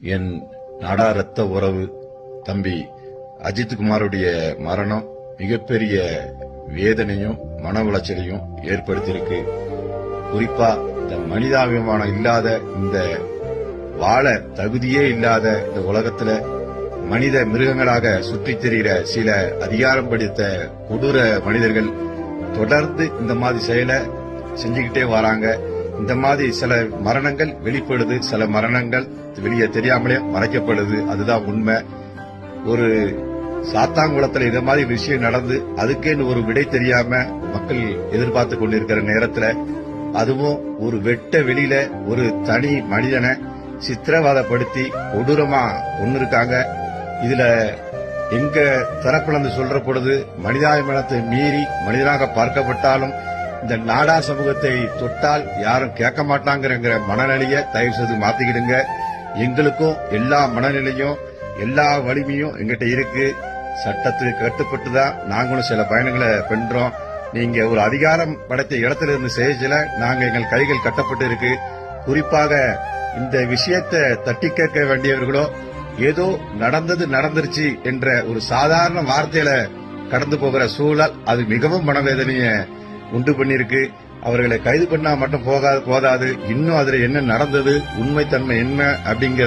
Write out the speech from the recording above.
என் நாடா ரத்த உறவு தம்பி அஜித்குமாருடைய மரணம் மிகப்பெரிய வேதனையும் மன உளைச்சலையும் ஏற்படுத்தியிருக்கு. குறிப்பா இந்த மனிதாபிமானம் இல்லாத இந்த வாழ தகுதியே இல்லாத இந்த உலகத்துல மனித மிருகங்களாக சுற்றித் திரிகிற சில அதிகாரம் படித்த கொடூர மனிதர்கள் தொடர்ந்து இந்த மாதிரி செயலை செஞ்சுக்கிட்டே வராங்க. இந்த மாதிரி சில மரணங்கள் வெளிப்படுது சில மரணங்கள் வெளியே தெரியாமலே மறைக்கப்படுது. அதுதான் உண்மை. ஒரு சாத்தாங்குளத்துல இந்த மாதிரி விஷயம் நடந்து அதுக்கேன்னு ஒரு விடை தெரியாம மக்கள் எதிர்பார்த்து கொண்டிருக்கிற நேரத்துல அதுவும் ஒரு வெட்ட வெளியில ஒரு தனி மனிதனை சித்திரவாதப்படுத்தி கொடூரமா ஒன்னு இருக்காங்க. இதுல எங்க தரப்பிலிருந்து சொல்ற பொழுது மனிதாபிமானத்தை மீறி மனிதனாக பார்க்கப்பட்டாலும் இந்த நாடா சமூகத்தை தொட்டால் யாரும் கேட்க மாட்டாங்கிற மனநிலையை தயவு செய்து மாத்திக்கிடுங்க. எங்களுக்கும் எல்லா மனநிலையும் எல்லா வலிமையும் எங்கிட்ட இருக்கு. சட்டத்துக்கு கட்டுப்பட்டு தான் நாங்களும் சில பயணங்களை பண்றோம் நீங்க ஒரு அதிகாரம் படைத்த இடத்துல இருந்து செய்யல நாங்க எங்கள் கைகள் கட்டப்பட்டு இருக்கு குறிப்பாக இந்த விஷயத்தை தட்டி கேட்க வேண்டியவர்களோ ஏதோ நடந்தது நடந்துருச்சு என்ற ஒரு சாதாரண வார்த்தையில கடந்து போகிற சூழல் அது மிகவும் மனவேதனைய உண்டு பண்ணிருக்கு. அவர்களை கைது பண்ணா மட்டும் போகாது போதாது. இன்னும் அதுல என்ன நடந்தது? உண்மைத்தன்மை என்ன? அப்படிங்கிற